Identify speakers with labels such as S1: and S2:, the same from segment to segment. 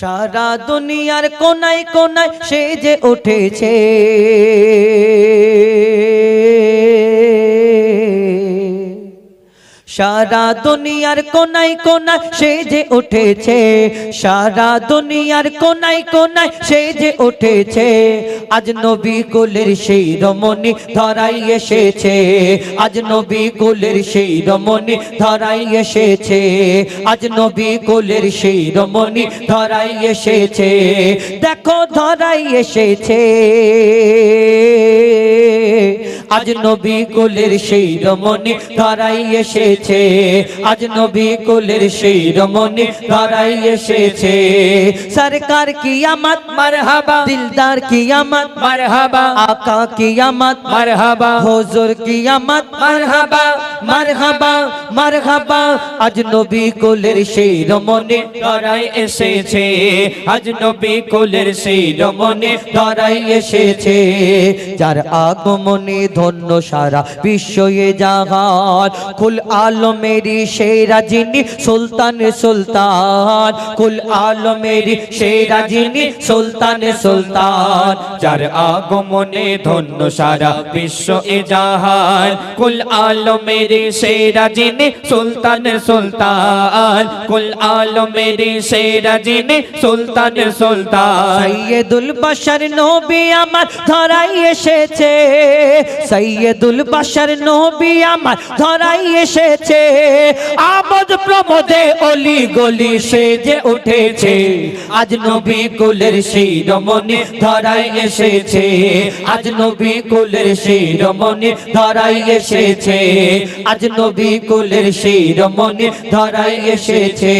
S1: সারা দুনিয়ার কোনায় কোনায় সে যে উঠেছে। সারা দুনিয়ার কোনায় কোনায় সে যে উঠেছে, সারা দুনিয়ার কোনায় কোনায় সে যে উঠেছে, আজ নবী কুলের সেই রমণী ধরাই এসেছে, আজ নবী কুলের সেই রমণী ধরাই এসেছে, আজ নবী কুলের সেই রমণী ধরাই এসেছে, দেখো ধরাই এসেছে। আজ নবী কোলের সেই রমণী ধরাই এসেছে। আজ নবী কোলের সেই রমণী ধরাই এসেছে। সরকার কিয়ামত,
S2: মারহাবা।
S1: দিলদার কিয়ামত,
S2: মারহাবা।
S1: আকা কিয়ামত,
S2: মারহাবা।
S1: হুজুর কিয়ামত,
S2: মারহাবা।
S1: মারহাবা। মারহাবা, আজ নবী কুলের সেই রমণী
S2: ধরাই এসেছে। আজ নবী কোলের সেই রমণী
S1: ধরাই এসেছে। যার আগমনে ধন্য সারা বিশ্ব এ জাহান কুল আলমেরি সেরা যিনি সুলতান সুলতান, কুল আলমেরি সেরা যিনি সুলতান সুলতান।
S2: যার আগমনে ধন্য সারা বিশ্ব এ জাহান কুল আলমের সেরা যিনি সুলতান সুলতান। কুল আলমের সেরা যিনি সুলতান সুলতান।
S1: সৈয়দুল বাশার নবী আমার ধরাই এসেছে। সৈয়দুল বাশার নবী আমার ধরাই এসেছে। আমোদ প্রমোদে অলি গলি সেজে উঠেছে। আজ নবী কুলের সেই রমণী ধরাই এসেছে। আজ নবী কুলের সেই রমণী ধরাই এসেছে। আজ নবী কুলের সেই রমণী ধরাই এসেছে।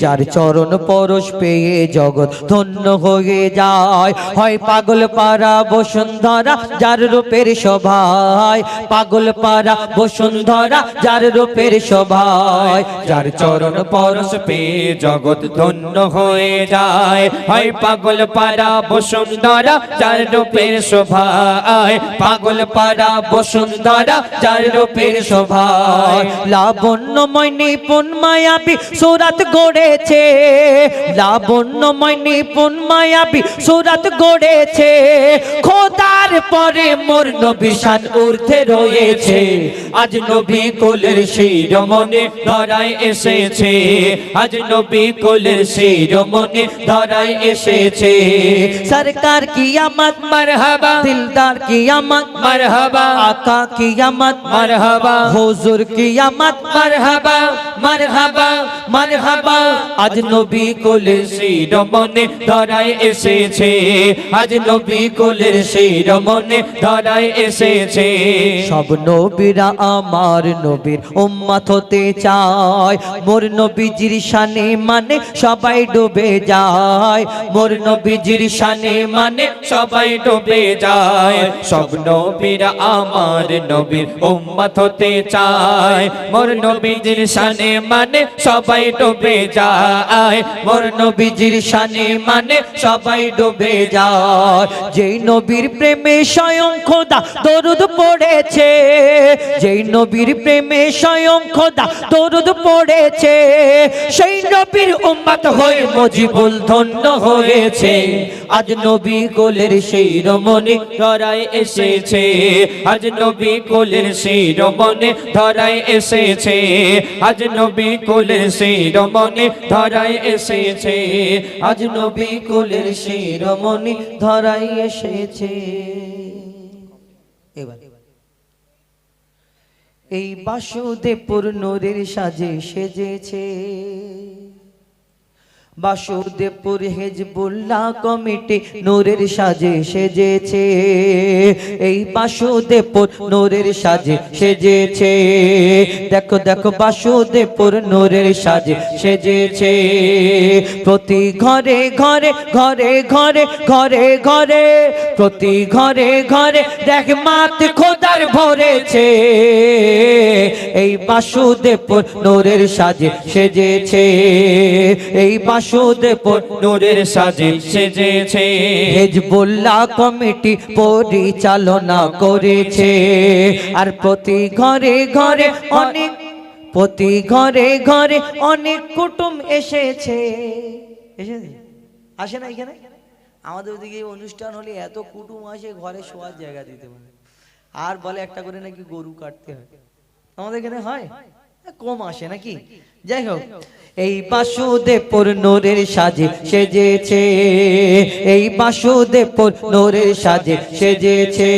S1: যার চরণ পরশ পেয়ে জগৎ ধন্য হয়ে যায়। হয় পাগল পারা বসুন্ধরা, যার রূপের সভায় পাগল পারা বসুন্ধরা, যার রূপের সভায়
S2: যার চরণ পরশ পেয়ে জগৎ ধন্য হয়ে যায়। হয় পাগল পারা বসুন্ধরা, যার রূপের শোভায়। পাগল পারা বসুন্ধরা, যার রূপের শোভায়।
S1: লাবণ্যময় নিপুণ মায়াবী সুরাত গড়েছে। লাবণ্যময় নিপুণ মায়াবী সুরাত গড়েছে। খোদার পরে মোর নবিশান ঊর্ধ্বে রয়েছে।
S2: আজ নবী কোলের সেই রমণে ধরায় এসেছে। আজ নবী কোলের সেই রমণে ধরায় এসেছে।
S1: সরকার কিয়ামত
S2: মারহাবা।
S1: দিলদার কিয়ামত
S2: মারহাবা।
S1: আকা কিয়ামত
S2: মারহাবা।
S1: হুজুর কিয়ামত
S2: মারহাবা
S1: মারহাবা মারহাবা।
S2: আজ নবী কোলের ধরায় এসেছে। আজ নবী কোলের ধরায় এসেছে।
S1: সব নবীরা আমার নবীর উম্মত হতে চায়। মোর নবীজির শানে মানে সবাই ডুবে যায়। মোর নবীজির শানে মানে
S2: সবাই ডুবে যায়। সব নবীরা আমার নবীর উম্মত হতে চায়। মোর নবীজির শানে মানে সবাই ডুবে যায়। মোর
S1: নবীজির শানে মানে সবাই ডুবে যায়। যেই নবীর প্রেমে স্বয়ং খোদা দরুদ পড়েছে, যেই নবীর প্রেমে স্বয়ং খোদা দরুদ পড়েছে, সেই নবীর উম্মত হয়ে মজিবুল ধন্য হয়েছে। আজ নবী কোলের সেই রমণী
S2: ধরায় এসেছে। আজ নবী কোলের সেই রমণে ধরায় এসেছে আজ নবী কোলের শিরোমণি ধরাই এসেছে।
S1: আজ নবী কোলের শিরোমণি ধরাই এসেছে। এই বাসুদেবপুর নদীর সাজে সেজেছে। বাসুদেবপুর হেজবুল্লাহ কমিটি নূরের সাজে সেজেছে। এই বাসুদেবপুর নূরের সাজে সেজেছে। দেখো দেখো, বাসুদেবপুর নূরের সাজে সেজেছে। প্রতি ঘরে ঘরে ঘরে ঘরে ঘরে ঘরে, প্রতি ঘরে ঘরে দেখ মাত খোদার ভরেছে। এই বাসুদেবপুর নূরের সাজে সেজেছে। এই বাসুদেবপুর
S2: নূরের সাজে সেজেছে।
S1: হেজবুল্লাহ কমিটি পরিচালনা করেছে। আর প্রতি ঘরে ঘরে অনেক, প্রতি ঘরে ঘরে অনেক কুটুম এসেছে।
S3: এসেছে? আসে না এখানে? আমাদের ওদিকে অনুষ্ঠান হলে এত কুটুম আসে, ঘরে শোয়ার জায়গা দিতে পারে আর বলে একটা করে নাকি গরু কাটতে হয়। আমাদের এখানে হয়? কম আসে নাকি? যাই হোক
S1: এই বাসুদেবপুর নোরের সাজে সেজেছে। এই বাসুদেবপুর নোরের সাজে সেজেছে।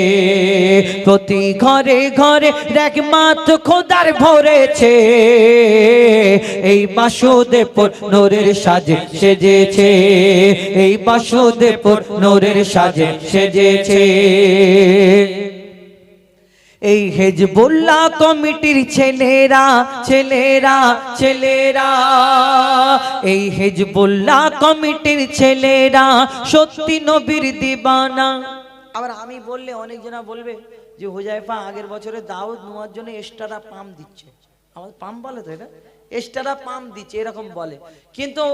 S1: প্রতি ঘরে ঘরে দেখ একমাত্র খোদার ভরেছে। এই বাসুদেবপুর নোরের সাজে সেজেছে। এই বাসুদেবপুর নোরের সাজে সেজেছে। এই হেজবুল্লাহ কমিটির ছেলেরা ছেলেরা ছেলেরা। এই হেজবুল্লাহ কমিটির ছেলেরা সত্যি নবীর দিবানা।
S3: আবার আমি বললে অনেকজনা বলবে যে হোজাইফা আগের বছরে দাউদ নোয়ার জন্য এক্সট্রা পাম্প দিচ্ছে। আমাদের পাম্প বলে তো এটা? এক্সট্রা পাম্প দিচ্ছে, এরকম বলে। কিন্তু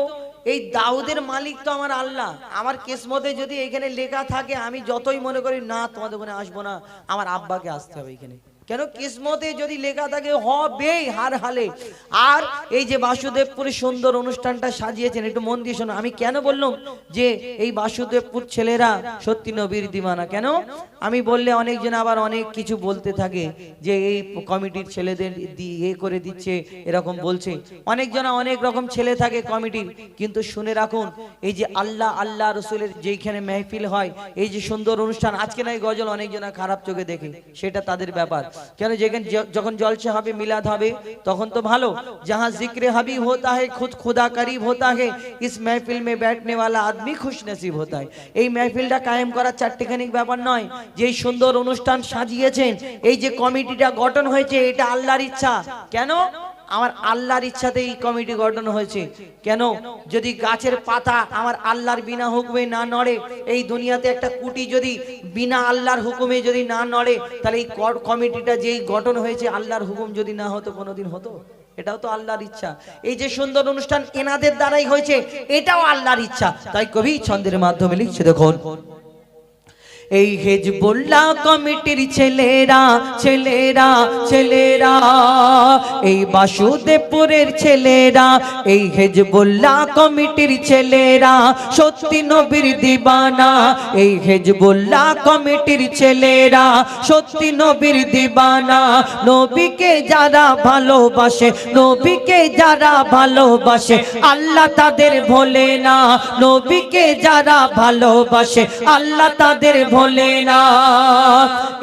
S3: এই দাউদের মালিক তো আমার আল্লাহ। আমার কেসমতে যদি এখানে লেখা থাকে, আমি যতই মনে করি, না, তোমাদের ওখানে আসব না। আমার আব্বাকে আসতে হবে এখানে। কেন কিসমতে যদি লেখা থাকে হবেই হার হালে। আর এই যে বাসুদেবপুরে সুন্দর অনুষ্ঠানটা সাজিয়েছেন, একটু মন দিয়ে শোনো। আমি কেন বললাম যে এই বাসুদেবপুর ছেলেরা সত্যি নবীর দিমানা কেন? আমি বললে অনেকজন আবার অনেক কিছু বলতে থাকে যে এই কমিটির ছেলেদের এ করে দিচ্ছে, এরকম বলছে। অনেকজনা অনেক রকম ছেলে থাকে কমিটির, কিন্তু শুনে রাখুন, এই যে আল্লাহ আল্লাহ রসুলের যেইখানে মেহফিল হয়, এই যে সুন্দর অনুষ্ঠান, আজকে নাই গজল অনেকজনা খারাপ চোখে দেখে, সেটা তাদের ব্যাপার। কেন যেখানে য- যখন জলসে হবে মিলাদ হবে তখন তো ভালো जहाँ जिक्र हबीब होता है खुद खुदा करीब होता है इस महफिल में बैठने वाला आदमी खुश नसीब होता है এই মেহফিলটা কায়েম করার চারটিখানিক ব্যাপার নয় যে এই সুন্দর অনুষ্ঠান সাজিয়েছেন এই যে কমিটিটা গঠন হয়েছে এটা আল্লাহর ইচ্ছা কেন আমার আল্লাহর ইচ্ছাতে এই কমিটি গঠন হয়েছে। কেন? যদি গাছের পাতা আমার আল্লাহর বিনা হুকুমে না নড়ে, এই দুনিয়াতে একটা কুটি যদি বিনা আল্লাহর হুকুমে যদি না নড়ে, তাহলে এই কমিটিটা যেই গঠন হয়েছে, আল্লাহর হুকুম যদি না হতো, কোনোদিন হতো? এটাও তো আল্লাহর ইচ্ছা। এই যে সুন্দর অনুষ্ঠান এনাদের দ্বারাই হয়েছে, এটাও আল্লাহর ইচ্ছা। তাই কবি ছন্দের মাধ্যমে লিখছে দেখুন।
S1: এই হেজবুল্লাহ কমিটির ছেলেরা ছেলেরা ছেলেরা, এই বাসুদেবপুরের ছেলেরা, এই হেজবুল্লাহ কমিটির ছেলেরা, সত্যি নবীর দিবানা, এই হেজবুল্লাহ কমিটির ছেলেরা, সত্যি নবীর দিবানা। নবীকে যারা ভালোবাসে, নবীকে যারা ভালোবাসে, আল্লাহ তাদের ভোলে না। নবীকে যারা ভালোবাসে, আল্লাহ তাদের ভোলে না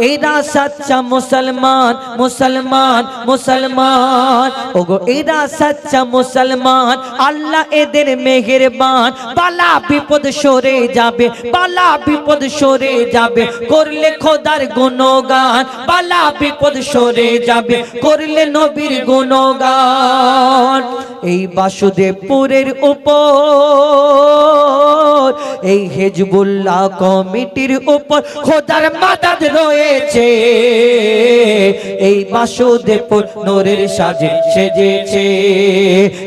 S1: এরা সচ্চা মুসলমান মুসলমান মুসলমান। ওগো, এরা সচ্চা মুসলমান, আল্লাহ এদের মেহেরবান। বালা বিপদ সরে যাবে, বালা বিপদ সরে যাবে। করলে খোদার গুণগান, বালা বিপদ সরে যাবে। করলে নবীর গুণগান। এই বাসুদেবপুরের উপর, এই হেজবুল্লাহ কমিটির উপর খোদার মাদাদ রয়েছে। এই বাসুদেবপুর নোরের সাজে সেজেছে।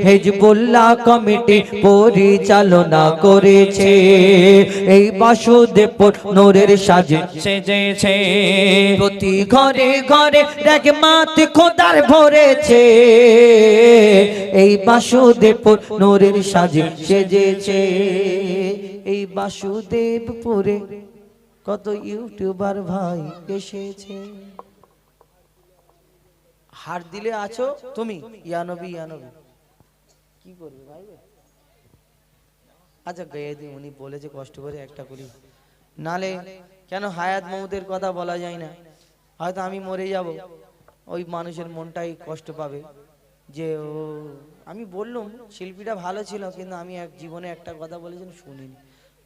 S1: হেজবুল্লাহ কমিটি পরিচালনা করেছে। এই বাসুদেবপুর নোরের সাজে
S2: সেজেছে।
S1: প্রতি ঘরে ঘরে মাত খোদার ভরেছে। এই বাসুদেবপুর নোরের সাজে সেজেছে। এই বাসুদেবপুরে কত ইউটিউবার ভাই এসেছে। হার দিলে আছো তুমি? ইয়ানবি ইয়ানবি কি করবে ভাই আচ্ছা গেয়ে দিই উনি বলেছে কষ্ট করে একটা করি। নালে কেন হায়াত মৌতের কথা বলা যায় না? হয়তো আমি মরে যাব। ওই মানুষের মনটাই কষ্ট পাবে। যে ও, আমি বললাম শিল্পীটা ভালো ছিল, কিন্তু আমি এক জীবনে একটা কথা বলেছেন শুনিনি।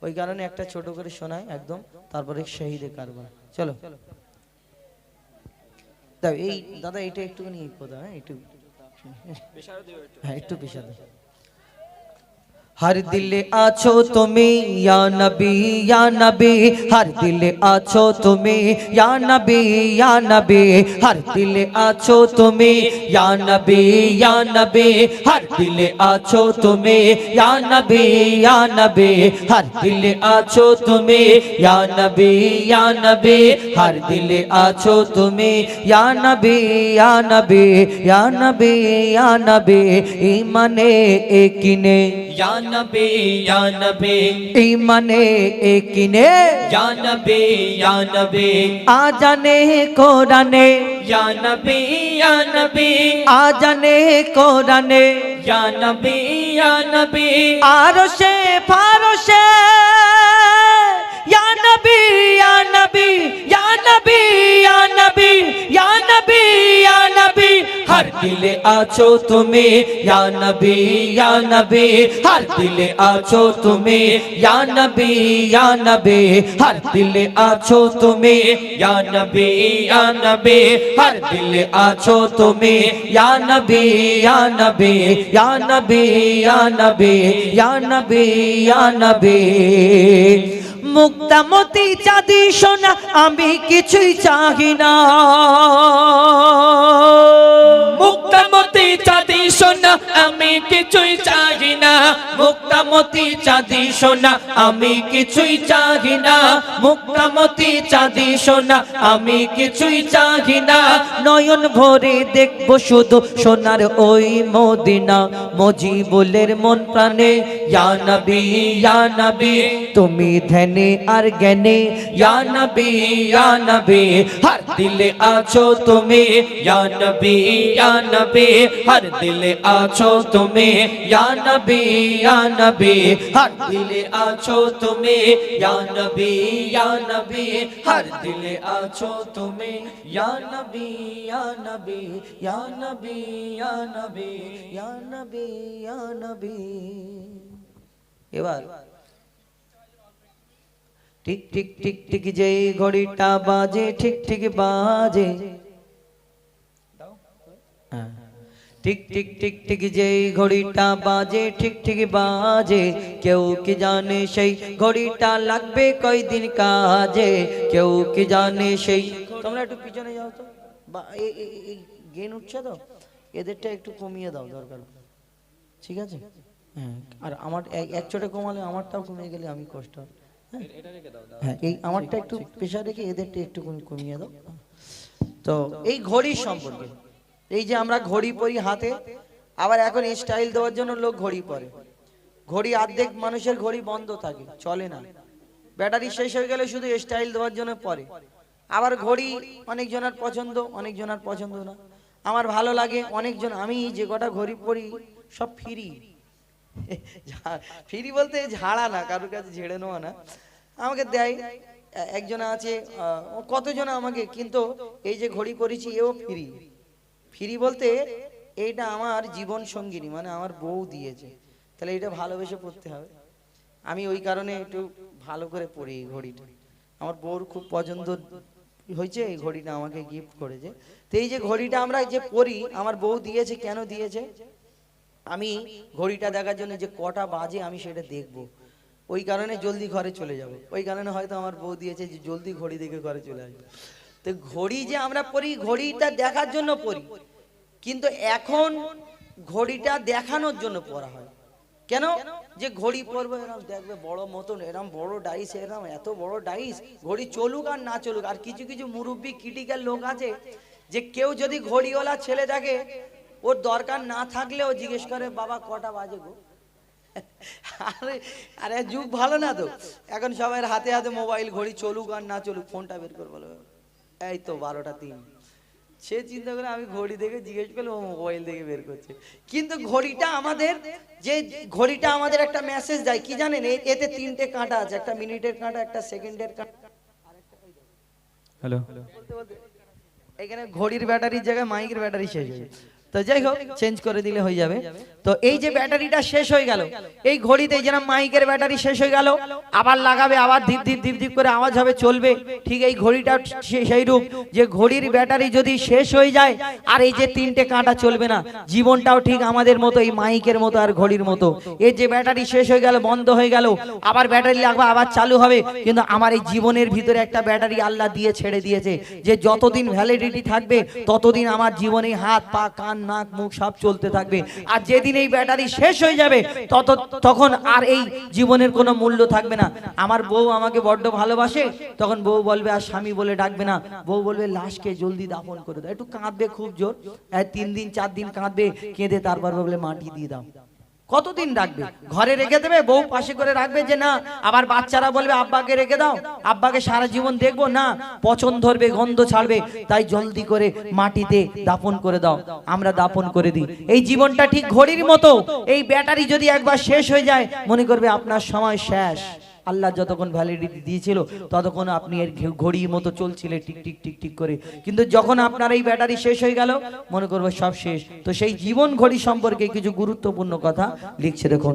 S1: ওই কারণে একটা ছোট করে শোনায় একদম তারপরে শহীদে কারবার। চলো। দাও এই দাদা এটা একটুখানি কোথা হ্যাঁ একটু হ্যাঁ একটু পেশা দাও। হর দিলে আছো তুমি ইয়া নবী ইয়া নবী হর দিলে আছো তুমি ইয়া নবী ইয়া নবী হর দিলে আছো তুমি ইয়া নবী ইয়া নবী হর দিলে আছো তুমি ইয়া নবী ইয়া নবী হর দিলে আছো তুমি ইয়া নবী ইয়া নবী হর দিলে আছো তুমি ইয়া নবী ইয়া নবী ইয়া নবী ইয়া নবী ইমানে একিনে
S2: ইয়া নবী ইয়া নবী
S1: ইমানে একিনে।
S2: ইয়া নবী ইয়া নবী
S1: আজানে কোরআনে।
S2: ইয়া নবী ইয়া নবী
S1: আজানে কোরআনে।
S2: ইয়া নবী ইয়া নবী
S1: আরশে ফারশে। या नबी या नबी या नबी या नबी या नबी या नबी
S2: हर दिले आचो तुम्हें या नबी या नबी हर दिले आचो तुम्हें या नबी या नबी हर दिले आचो तुम्हें या नबी या नबी हर दिले आचो तुम्हें या नबी या नबी
S1: या नबी या नबी या नबी या नबी মুক্তামতি চাঁদি সোনা আমি কিছুই চাহি না।
S2: মুক্তামতি চাঁদি সোনা আমি কিছুই চাহি না। মুক্তামতি চাঁদি সোনা আমি কিছুই চাহি না। মুক্তামতি চাঁদি সোনা আমি কিছুই চাহি না।
S1: নয়ন ভরে দেখব শুধু সোনার ওই মদিনা। মজিবুলের মন প্রাণে,
S2: ইয়া নবী
S1: তুমি ধ্যানে আর জ্ঞানে।
S2: ইয়া নবী হার দিলে আছো তুমি। ইয়া নবী, ইয়া হার দিলে आछो तुम्हें या नबी या नबी। हर दिले आछो तुम्हें या नबी या नबी। हर दिले आछो तुम्हें या नबी या नबी। या नबी या नबी या नबी या नबी।
S1: ये बार टिक टिक टिक टिक जय घड़ीटा बाजे बाजे, ठीक ठीक बाजे। ঠিক ঠিক ঠিক ঠিক যে ঘড়িটা বাজে ঠিক ঠিক বাজে। কেউ কি জানে সেই ঘড়িটা লাগবে কয়দিন কাজে? কেউ কি জানে সেই তোমরা একটু পিছনে যাও তো। গেন উঠছে তো? এদেরটা একটু কমিয়ে দাও দরকার। ঠিক আছে? হ্যাঁ আর আমার এক- চোটে কমালে আমারটাও কমে গেলে আমি কষ্ট। হ্যাঁ? হ্যাঁ এই আমারটা একটু পেশা রেখে এদেরটা একটু কমিয়ে দাও। তো এই ঘড়ির সম্পর্কে। এই যে আমরা ঘড়ি পরি হাতে, আবার এখন স্টাইল দেওয়ার জন্য লোক ঘড়ি পরে। ঘড়ি অর্ধেক মানুষের ঘড়ি বন্ধ থাকে, চলে না। ব্যাটারি শেষ হয়ে গেলে শুধু স্টাইল দেওয়ার জন্য পরে। আবার ঘড়ি অনেকজনের পছন্দ অনেকজনের পছন্দ না। আমার ভালো লাগে অনেকজন, আমি যে কটা ঘড়ি পরি, সব ফ্রি। ফ্রি বলতে ঝাড়া না, কারোর কাছে ঝেড়ে নেওয়া না। আমাকে দেয়, একজন আছে কতজন আমাকে, কিন্তু এই যে ঘড়ি পরেছি, এও ফ্রি। ফ্রি বলতে এইটা আমার জীবন সঙ্গিনী মানে আমার বউ দিয়েছে। তাহলে এটা ভালোবেসে পড়তে হবে। আমি ওই কারণে একটু ভালো করে পড়ি এই ঘড়িটা। আমার বউর খুব পছন্দ হয়েছে, এই ঘড়িটা আমাকে গিফট করেছে। তো এই যে ঘড়িটা আমরা যে পরি আমার বউ দিয়েছে, কেন দিয়েছে? আমি ঘড়িটা দেখার জন্য যে কটা বাজে আমি সেটা দেখব। ওই কারণে জলদি ঘরে চলে যাব। ওই কারণে হয়তো আমার বউ দিয়েছে যে জলদি ঘড়ি দেখে ঘরে চলে আসবে। তো ঘড়ি যে আমরা পরি ঘড়িটা দেখার জন্য পরি কিন্তু এখন ঘড়িটা দেখানোর জন্য পরা হয়। কেন? যে ঘড়ি পরবো এরকম দেখবে বড় মতন এরকম বড় ডাইস এরকম এত বড় ডাইস ঘড়ি চলুক আর না চলুক। আর কিছু কিছু মুরব্বী ক্রিটিক্যাল লোক আছে যে কেউ যদি ঘড়িওয়ালা ছেলে থাকে ওর দরকার না থাকলেও জিজ্ঞেস করে, বাবা, কটা বাজে গো? আরে আরে যুগ ভালো না তো। এখন সবাই হাতে হাতে মোবাইল ঘড়ি চলুক আর না চলুক ফোনটা বের করে বলো। এই তো বারোটা তিন। সে চিন্তা করে আমি ঘড়ি দেখে জিজ্ঞেস করলে ও মোবাইল দেখে বের করছে। কিন্তু ঘড়িটা আমাদের যে ঘড়িটা আমাদের একটা মেসেজ দেয় কি জানেন? এতে তিনটে কাঁটা আছে একটা মিনিটের কাঁটা একটা সেকেন্ডের কাঁটা।
S2: হ্যালো।
S1: এখানে ঘড়ির ব্যাটারির জায়গায় মাইকের ব্যাটারি শেষ হয়ে গেছে। তো যাই হোক চেঞ্জ করে দিলে হয়ে যাবে। তো এই যে ব্যাটারিটা শেষ হয়ে গেল, এই ঘড়িতে যেন মাইকের ব্যাটারি শেষ হয়ে গেল, আবার লাগাবে, আবার ধীপ ধীপ ধীপ ধীপ করে আওয়াজ হবে, চলবে। ঠিক এই ঘড়িটা সেই রূপ যে ঘড়ির ব্যাটারি যদি শেষ হয়ে যায়, আর এই যে তিনটে কাঁটা চলবে না, জীবনটাও ঠিক আমাদের মতো, এই মাইকের মতো আর ঘড়ির মতো। এই যে ব্যাটারি শেষ হয়ে গেল, বন্ধ হয়ে গেল, আবার ব্যাটারি লাগবে, আবার চালু হবে, কিন্তু আমার এই জীবনের ভিতরে একটা ব্যাটারি আল্লাহ দিয়ে ছেড়ে দিয়েছে, যে যতদিন ভ্যালিডিটি থাকবে, ততদিন আমার জীবনে হাত, পা, কান নাক মুখ সব চলতে থাকবে। আর যেদিন এই ব্যাটারি শেষ হয়ে যাবে, তত তখন আর এই জীবনের কোনো মূল্য থাকবে না। আমার বউ আমাকে বড্ড ভালোবাসে। তখন বউ বলবে, আর স্বামী বলে ডাকবে না। বউ বলবে, লাশকে জলদি দাফন করে দাও। একটু কাঁদবে খুব জোর। তিন দিন, চার দিন কাঁদবে, কেঁদে তারপর বলবে, মাটি দিয়ে দাও। কতদিন রাখবে? ঘরে রেখে দেবে, বউ পাশে করে রাখবে যে না, আবার বাচ্চারা বলবে, আব্বাকে রেখে দাও, আব্বাকে সারা জীবন দেখব না, পচন ধরবে, গন্ধ ছাড়বে, তাই জলদি করে মাটিতে দাপন করে দাও, আমরা দাপন করে দিই। এই জীবনটা ঠিক ঘড়ির মতো, এই ব্যাটারি যদি একবার শেষ হয়ে যায়, মনে করবে আপনার সময় শেষ। আল্লাহ যতক্ষণ ভ্যালিডিটি দিয়েছিল, ততক্ষণ আপনি এর ঘড়ি ঘড়ির মতো চলছিলে, টিক টিক টিক টিক করে। কিন্তু যখন আপনার এই ব্যাটারি শেষ হয়ে গেল, মনে করব সব শেষ। তো সেই জীবন ঘড়ি সম্পর্কে কিছু গুরুত্বপূর্ণ কথা লিখছে দেখুন।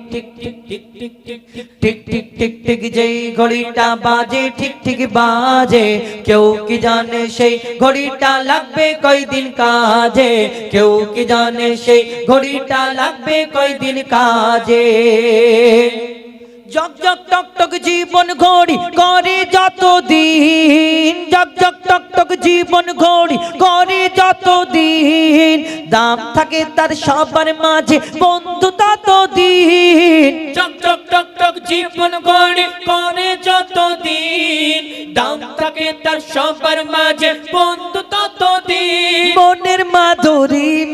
S1: tick tick tick tick যেই ঘড়িটা বাজে, ঠিক ঠিক বাজে। কেউ কি জানে সেই ঘড়িটা লাগবে কয়দিন কাজে? কেউ কি জানে সেই ঘড়িটা লাগবে কয়দিন কাজে? টক টক জীবন ঘড়ি করে যত দিন জগ টক টক জীবন ঘড়ি করে যত দাম থাকে তার সবার মাঝে, বন্ধু তত
S2: থাকে সবার মাঝে বন্ধু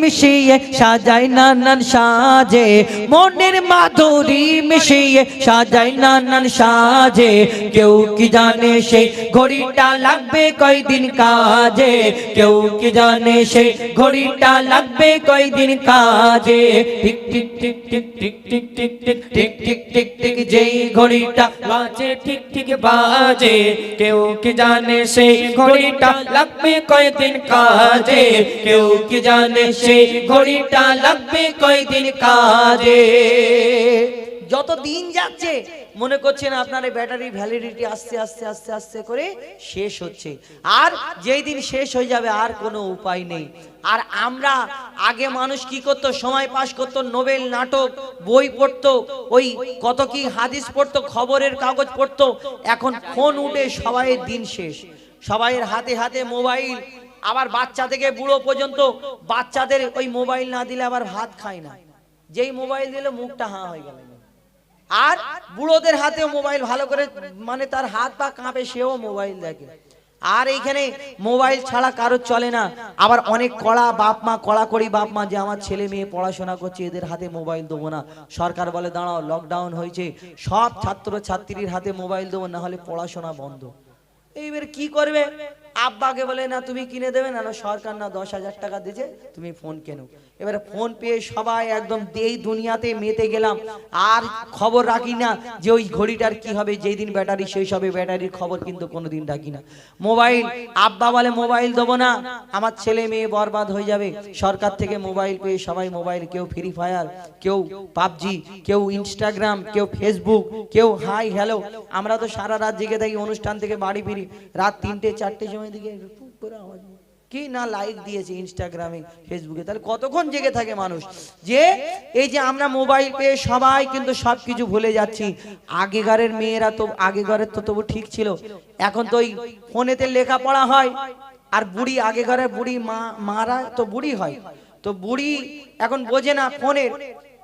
S4: মিশিয়ে সাজায় নানান সাজে মনের মাধুরী মিশিয়ে সাজায় নানান সাজে কেউ কি জানে সেই ঘড়িটা লাগবে কয়দিন কাজে কেউ কি জানে সেই ঘড়িটা লাগবে কয়দিন কাজে tick tick tick tick tick tick tick tick tick tick tick tick যেই ঘড়িটা
S2: বাজে ঠিক ঠিক বাজে কেউ কি জানে সেই ঘড়িটা লাগবে কয়দিন কাজে কেউ কি জানে সেই ঘড়িটা লাগবে কয়দিন কাজে?
S1: যত দিন যাচ্ছে, মনে করছেন আপনার এই ব্যাটারি ভ্যালিডিটি আস্তে আস্তে আস্তে আস্তে করে শেষ হচ্ছে। আর যেই দিন শেষ হয়ে যাবে, আর কোনো উপায় নেই। আর আমরা আগে মানুষ কি করতো, সময় পাস করতো, নোবেল, নাটক, বই পড়তো, ওই কত কি হাদিস পড়তো, খবরের কাগজ পড়তো, এখন ফোন উঠে সবাইয়ের দিন শেষ। সবাইয়ের হাতে হাতে মোবাইল আবার বাচ্চা থেকে বুড়ো পর্যন্ত বাচ্চাদের ওই মোবাইল না দিলে আবার ভাত খায় না। যেই মোবাইল দিলে মুখটা হাঁ হয়ে গেল। আর বুড়োদের হাতে মোবাইল ভালো করে মানে তার হাত পা কাঁপে, সেও মোবাইল দেখে। আর এইখানে মোবাইল ছাড়া কারোর চলে না। আবার অনেক কড়া বাপ মা, কড়া করি বাপ মা যে আমার ছেলে মেয়ে পড়াশোনা করছে, এদের হাতে মোবাইল দেবো না। সরকার বলে, দাঁড়াও লকডাউন হয়েছে। সব ছাত্র ছাত্রীর হাতে মোবাইল দেবো, না হলে পড়াশোনা বন্ধ। এইবার কি করবে? আব্বাকে বলে, না, তুমি কিনে দেবে না না, সরকার না, দশ হাজার টাকা দিয়েছে, তুমি ফোন কেনো? এবারে ফোন পেয়ে সবাই একদম এই দুনিয়াতে মেতে গেলাম। আর খবর রাখি না যে ওই ঘড়িটার কি হবে যেই দিন ব্যাটারি শেষ হবে, ব্যাটারির খবর কিন্তু কোনোদিন রাখি না। মোবাইল, আব্বা বলে মোবাইল দেবো না, আমার ছেলে মেয়ে বরবাদ হয়ে যাবে। সরকার থেকে মোবাইল পেয়ে সবাই মোবাইল, কেউ ফ্রি ফায়ার, কেউ পাবজি, কেউ ইনস্টাগ্রাম, কেউ ফেসবুক, কেউ হাই হ্যালো। আমরা তো সারা রাত জেগে থাকি, অনুষ্ঠান থেকে বাড়ি ফিরি। রাত তিনটে, চারটে সময় দিকে আওয়াজ কি না লাইক দিয়েছে ইনস্টাগ্রামে ফেসবুকে তাহলে কতক্ষণ জেগে থাকে মানুষ? যে এই যে আমরা মোবাইল পেয়ে সবাই কিন্তু সব কিছু ভুলে যাচ্ছি। আগেকারের মেয়েরা তো, আগেকারের তো তবু ঠিক ছিল। এখন তো ওই ফোনেতে লেখাপড়া হয়। আর বুড়ি, আগেকারের বুড়ি মা, মারা তো বুড়ি হয়। তো বুড়ি এখন বোঝে না ফোনের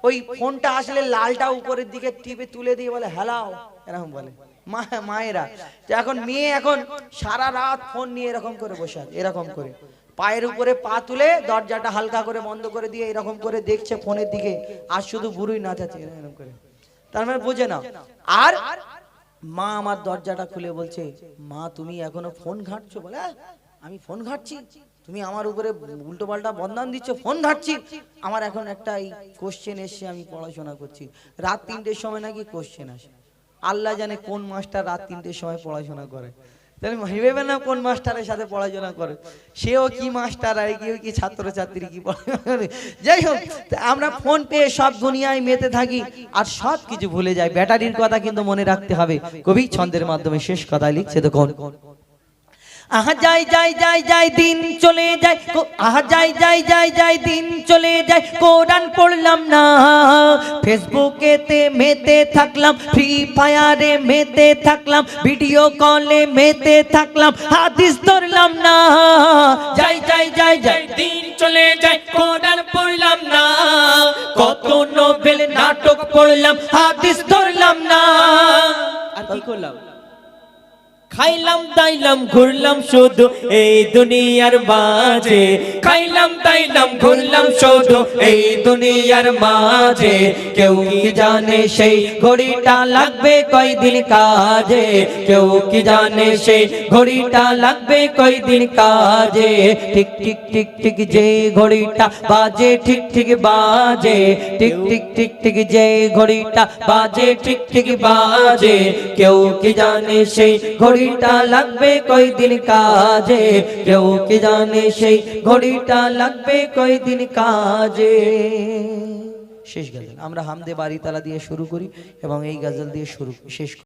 S1: ওই ফোনটা আসলে লালটা উপরের দিকে টিপে তুলে দিয়ে বলে হ্যালাও এরকম বলে। মা মায়েরা তো এখন মেয়ে এখন সারা রাত ফোন নিয়ে এরকম করে বসে আছে এরকম করে। পায়ের উপরে পা তুলে দরজাটা হালকা করে বন্ধ করে দিয়ে এরকম করে দেখছে ফোনের দিকে আর শুধু বুড়োই নাচাচ্ছে এরকম করে। তার মানে বোঝে না। আর মা আমার দরজাটা খুলে বলছে মা তুমি এখনও ফোন ঘাঁটছো? বলে আমি ফোন ঘাঁটছি। তুমি আমার উপরে উল্টো পাল্টা বদনাম দিচ্ছ ফোন ঘাঁটছি। আমার এখন একটা এই কোশ্চেন এসছে আমি পড়াশোনা করছি। রাত তিনটের সময় নাকি কোশ্চেন আসে। আল্লাহ জানে কোন মাস্টার রাত তিনটের সময় পড়াশোনা করে। ভেবে না কোন মাস্টারের সাথে পড়াশোনা করে। সেও কি মাস্টার আর কেউ কি ছাত্র ছাত্রী কি। যাই হোক আমরা ফোন পেয়ে সব দুনিয়ায় মেতে থাকি আর সব কিছু ভুলে যাই। ব্যাটারির কথা কিন্তু মনে রাখতে হবে। কবি ছন্দের মাধ্যমে শেষ কথায় লিখছে দেখুন। আহা, যাই যাই যাই যাই, দিন চলে যায়। আহা, যাই যাই যাই যাই, দিন চলে যায়। কোরআন পড়লাম না ফেসবুকেতে মেতে থাকলাম, ফ্রি ফায়ারে মেতে থাকলাম, ভিডিও কলে মেতে থাকলাম, হাদিস ধরলাম না। যাই যাই যাই যাই,
S2: দিন চলে যায়। কোরআন পড়লাম না, কত নোবেল নাটক পড়লাম, হাদিস ধরলাম না। আর কি করলাম? খাইলাম, দাইলাম, ঘুরলাম শুধু এই দুনিয়ার মাঝে। খাইলাম, দাইলাম, ঘুরলাম শুধু এই দুনিয়ার মাঝে। কেউ কি জানে সেই ঘড়িটা লাগবে কয়দিন কাজে? কেউ কি জানে সেই ঘড়িটা লাগবে কয়দিন কাজে?
S1: টিক টিক টিক টিক যে ঘড়িটা বাজে, ঠিক ঠিক বাজে। টিক টিক টিক টিক যে ঘড়িটা বাজে, ঠিক ঠিক বাজে।
S2: কেউ কি জানে সেই ঘড়িটা লাগবে কয়দিন কাজে? কেউ কি জানে সেই ঘড়িটা লাগবে কয়দিন কাজে?
S3: শেষ গেলেন আমরা হামদে বাড়ি তালা দিয়ে শুরু করি এবং এই গাজল দিয়ে শুরু শেষ